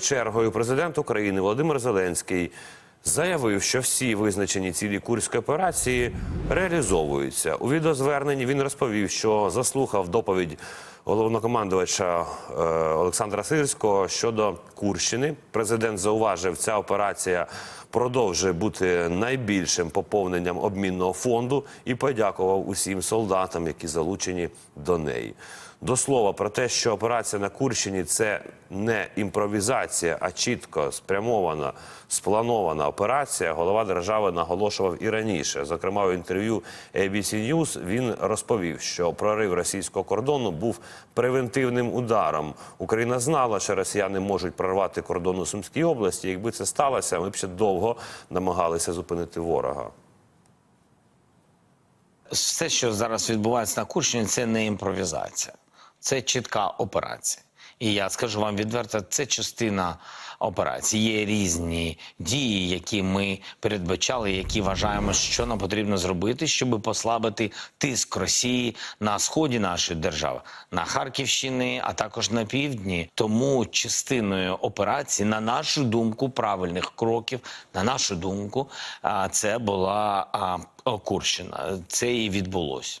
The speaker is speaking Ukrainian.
Чергою президент України Володимир Зеленський заявив, що всі визначені цілі курської операції реалізовуються. У відеозверненні він розповів, що заслухав доповідь головнокомандувача е, Олександра Сирського щодо Курщини. Президент зауважив, ця операція продовжує бути найбільшим поповненням обмінного фонду і подякував усім солдатам, які залучені до неї. До слова про те, що операція на Курщині це не імпровізація, а чітко спрямована, спланована операція. Голова держави наголошував і раніше. Зокрема, у інтерв'ю ABC News він розповів, що прорив російського кордону був превентивним ударом. Україна знала, що росіяни можуть прорвати кордон у Сумській області. Якби це сталося, ми б ще довго намагалися зупинити ворога. все, що зараз відбувається на Курщині, це не імпровізація, це чітка операція. І я скажу вам відверто, це частина операції. Є різні дії, які ми передбачали, які вважаємо, що нам потрібно зробити, щоб послабити тиск Росії на сході нашої держави, на Харківщині, а також на півдні. Тому частиною операції, на нашу думку, правильних кроків, на нашу думку, це була Курщина. Це і відбулося.